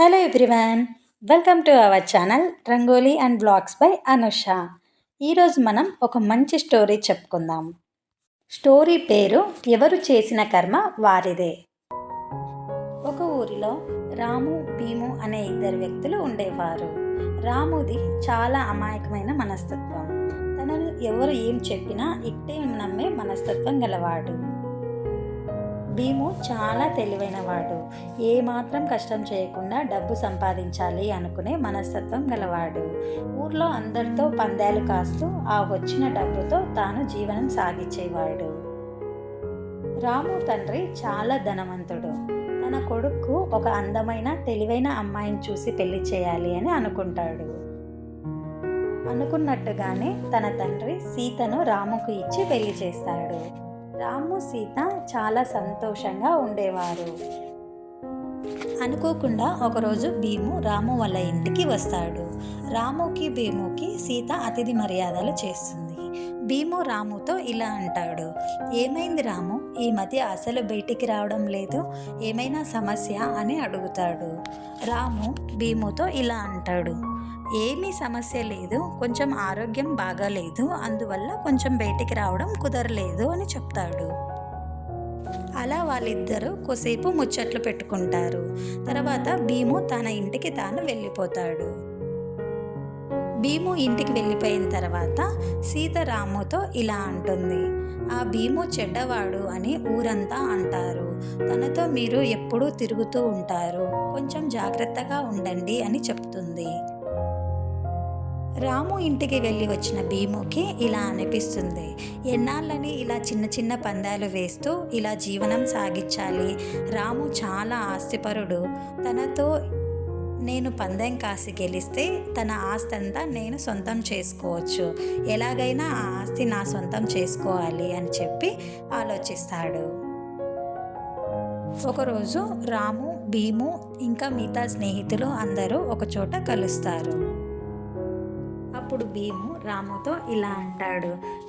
Hello everyone welcome to our channel rangoli and blogs by Anusha ఈరోజు మనం ఒక మంచి స్టోరీ చెప్పుకుందాం. స్టోరీ పేరు ఎవరు చేసిన కర్మ వారిదే. ఒక ఊరిలో రాము భీము అనే ఇద్దరు వ్యక్తులు ఉండేవారు. రాముది చాలా అమాయకమైన మనస్తత్వం. తనను ఎవరు ఏం చెప్పినా ఇట్టే నమ్మే మనస్తత్వం గలవాడు. భీము చాలా తెలివైనవాడు. ఏమాత్రం కష్టం చేయకుండా డబ్బు సంపాదించాలి అనుకునే మనస్తత్వం గలవాడు. ఊర్లో అందరితో పందాలు కాస్తూ ఆ వచ్చిన డబ్బుతో తాను జీవనం సాగించేవాడు. రాము తండ్రి చాలా ధనవంతుడు. తన కొడుకు ఒక అందమైన తెలివైన అమ్మాయిని చూసి పెళ్ళి చేయాలి అని అనుకుంటాడు. అనుకున్నట్టుగానే తన తండ్రి సీతను రాముకు ఇచ్చి పెళ్ళి చేస్తాడు. రాము సీత చాలా సంతోషంగా ఉండేవారు. అనుకోకుండా ఒకరోజు భీము రాము వాళ్ళ ఇంటికి వస్తాడు. రాముకి భీముకి సీత అతిథి మర్యాదలు చేస్తుంది. భీము రాముతో ఇలా అంటాడు ఏమైంది రాము? ఈ మధ్య అసలు బయటికి రావడం లేదు. ఏమైనా సమస్య? అని అడుగుతాడు. రాము భీముతో ఇలా అంటాడు ఏమీ సమస్య లేదు. కొంచెం ఆరోగ్యం బాగాలేదు. అందువల్ల కొంచెం బయటికి రావడం కుదరలేదు అని చెప్తాడు. అలా వాళ్ళిద్దరూ కొసేపు ముచ్చట్లు పెట్టుకుంటారు. తర్వాత భీము తన ఇంటికి తాను వెళ్ళిపోతాడు. భీము ఇంటికి వెళ్ళిపోయిన తర్వాత సీత రాముతో ఇలా అంటుంది. ఆ భీము చెడ్డవాడు అని ఊరంతా అంటారు. తనతో మీరు ఎప్పుడూ తిరుగుతూ ఉంటారు. కొంచెం జాగ్రత్తగా ఉండండి అని చెప్తుంది. రాము ఇంటికి వెళ్ళి వచ్చిన భీముకి ఇలా అనిపిస్తుంది. ఎన్నాళ్ళని ఇలా చిన్న చిన్న పందాలు వేస్తూ ఇలా జీవనం సాగించాలి. రాము చాలా ఆస్తిపరుడు. తనతో నేను పందెం కాసి గెలిస్తే తన ఆస్తి అంతా నేను సొంతం చేసుకోవచ్చు. ఎలాగైనా ఆ ఆస్తి నా సొంతం చేసుకోవాలి అని చెప్పి ఆలోచిస్తాడు. ఒకరోజు రాము భీము ఇంకా మిగతా స్నేహితులు అందరూ ఒకచోట కలుస్తారు. అప్పుడు భీము రాముతో ఇలా అంటాడు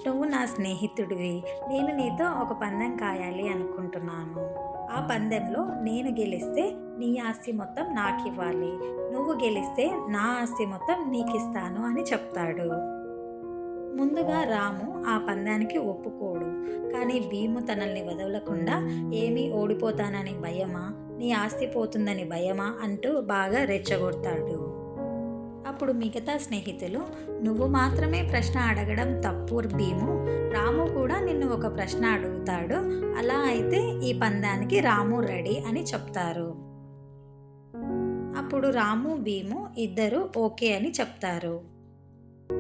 నువ్వు నా స్నేహితుడివి. నేను నీతో ఒక పందెం కాయాలి అనుకుంటున్నాను. ఆ పందెంలో నేను గెలిస్తే నీ ఆస్తి మొత్తం నాకు ఇవ్వాలి నువ్వు గెలిస్తే నా ఆస్తి మొత్తం నీకు ఇస్తాను అని చెప్తాడు. ముందుగా రాము ఆ పందానికి ఒప్పుకోడు. కానీ భీము తనల్ని వదలకుండా ఏమీ ఓడిపోతానని భయమా? నీ ఆస్తి పోతుందని భయమా? అంటూ బాగా రెచ్చగొడతాడు. అప్పుడు మిగతా స్నేహితులు నువ్వు మాత్రమే ప్రశ్న అడగడం తప్పు భీము. రాము కూడా నిన్ను ఒక ప్రశ్న అడుగుతాడు. అలా అయితే ఈ పందానికి రాము రెడీ అని చెప్తారు. అప్పుడు రాము భీము ఇద్దరు ఓకే అని చెప్తారు.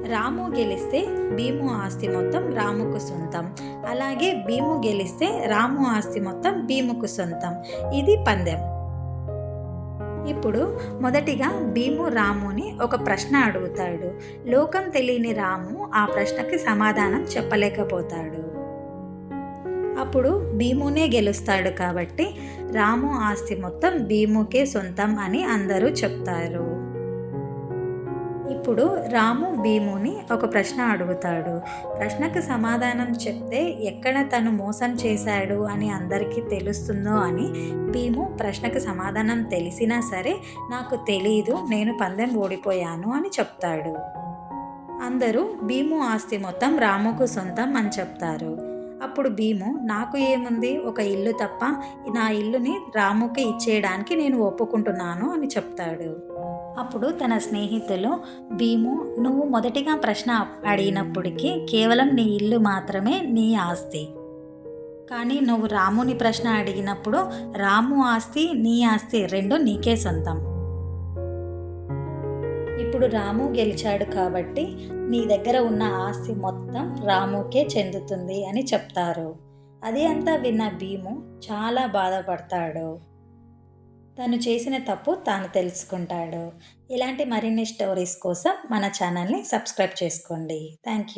రాము గెలిస్తే భీము ఆస్తి మొత్తం రాముకు సొంతం. అలాగే భీము గెలిస్తే రాము ఆస్తి మొత్తం భీముకు సొంతం. ఇది పందెం. ఇప్పుడు మొదటిగా భీము రాముని ఒక ప్రశ్న అడుగుతాడు. లోకం తెలియని రాము ఆ ప్రశ్నకి సమాధానం చెప్పలేకపోతాడు. అప్పుడు భీమునే గెలుస్తాడు కాబట్టి రాము ఆస్తి మొత్తం భీముకే సొంతం అని అందరూ చెప్తారు. ఇప్పుడు రాము భీముని ఒక ప్రశ్న అడుగుతాడు. ప్రశ్నకు సమాధానం చెప్తే ఎక్కడ తను మోసం చేశాడు అని అందరికీ తెలుస్తుందో అని భీము ప్రశ్నకు సమాధానం తెలిసినా సరే నాకు తెలియదు నేను పందెం ఓడిపోయాను అని చెప్తాడు. అందరూ భీము ఆస్తి మొత్తం రాముకు సొంతం అని చెప్తారు. అప్పుడు భీము నాకు ఏముంది? ఒక ఇల్లు తప్ప నా ఇల్లుని రాముకి ఇచ్చేయడానికి నేను ఒప్పుకుంటున్నాను అని చెప్తాడు. అప్పుడు తన స్నేహితులు భీము నువ్వు మొదటిగా ప్రశ్న అడిగినప్పటికీ కేవలం నీ ఇల్లు మాత్రమే నీ ఆస్తి. కానీ నువ్వు రాముని ప్రశ్న అడిగినప్పుడు రాము ఆస్తి నీ ఆస్తి రెండు నీకే సొంతం. ఇప్పుడు రాము గెలిచాడు కాబట్టి నీ దగ్గర ఉన్న ఆస్తి మొత్తం రాముకే చెందుతుంది అని చెప్తారు. అది అంతా విన్న భీము చాలా బాధపడతాడు. తను చేసిన తప్పు తాను తెలుసుకుంటాడు. ఇలాంటి మరిన్ని స్టోరీస్ కోసం మన ఛానల్ని సబ్స్క్రైబ్ చేసుకోండి. Thank you